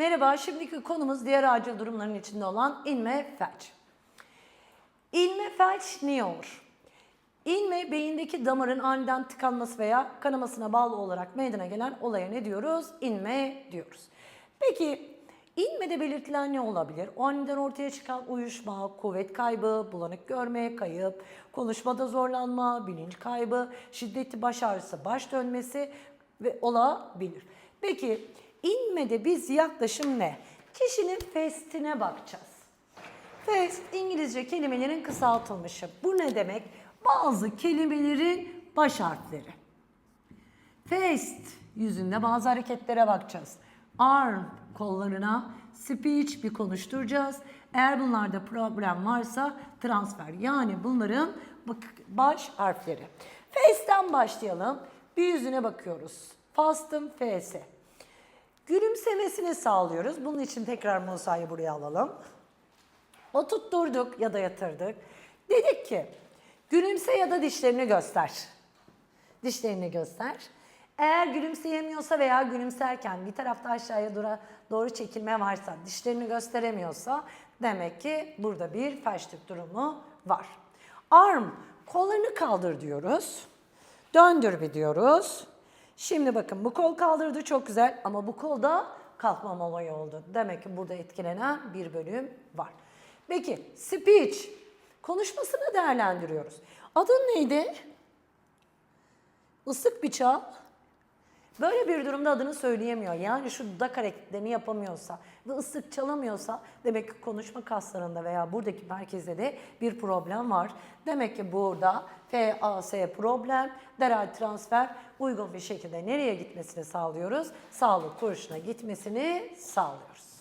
Merhaba, şimdiki konumuz diğer acil durumların içinde olan inme felç. İnme felç niye olur? İnme beyindeki damarın aniden tıkanması veya kanamasına bağlı olarak meydana gelen olaya ne diyoruz? İnme diyoruz. Peki inmede belirtilen ne olabilir? O aniden ortaya çıkan uyuşma, kuvvet kaybı, bulanık görme, kayıp, konuşmada zorlanma, bilinç kaybı, şiddetli baş ağrısı, baş dönmesi ve olabilir. Peki inmede biz yaklaşım ne? Kişinin festine bakacağız. Fest İngilizce kelimelerin kısaltılmışı. Bu ne demek? Bazı kelimelerin baş harfleri. Fest yüzünde bazı hareketlere bakacağız. Arm kollarına, speech bir konuşturacağız. Eğer bunlarda problem varsa transfer. Yani bunların baş harfleri. Face'ten başlayalım. Bir yüzüne bakıyoruz. Fast'ın F'si. Gülümsemesini sağlıyoruz. Bunun için tekrar Musa'yı buraya alalım. Oturtturduk ya da yatırdık. Dedik ki gülümse ya da dişlerini göster. Dişlerini göster. Eğer gülümseyemiyorsa veya gülümserken bir tarafta aşağıya doğru, doğru çekilme varsa, dişlerini gösteremiyorsa demek ki burada bir felçlik durumu var. Arm, kollarını kaldır diyoruz. Döndür bir diyoruz. Şimdi bakın bu kol kaldırdı çok güzel ama bu kolda kalkmama olayı oldu. Demek ki burada etkilenen bir bölüm var. Peki speech, konuşmasını değerlendiriyoruz. Adın neydi? Isık bir çal. Böyle bir durumda adını söyleyemiyor. Yani şu dudak hareketlerini yapamıyorsa ve ıslık çalamıyorsa demek ki konuşma kaslarında veya buradaki merkezde de bir problem var. Demek ki burada FAS problem, derhal transfer uygun bir şekilde nereye gitmesini sağlıyoruz? Sağlık kuruluşuna gitmesini sağlıyoruz.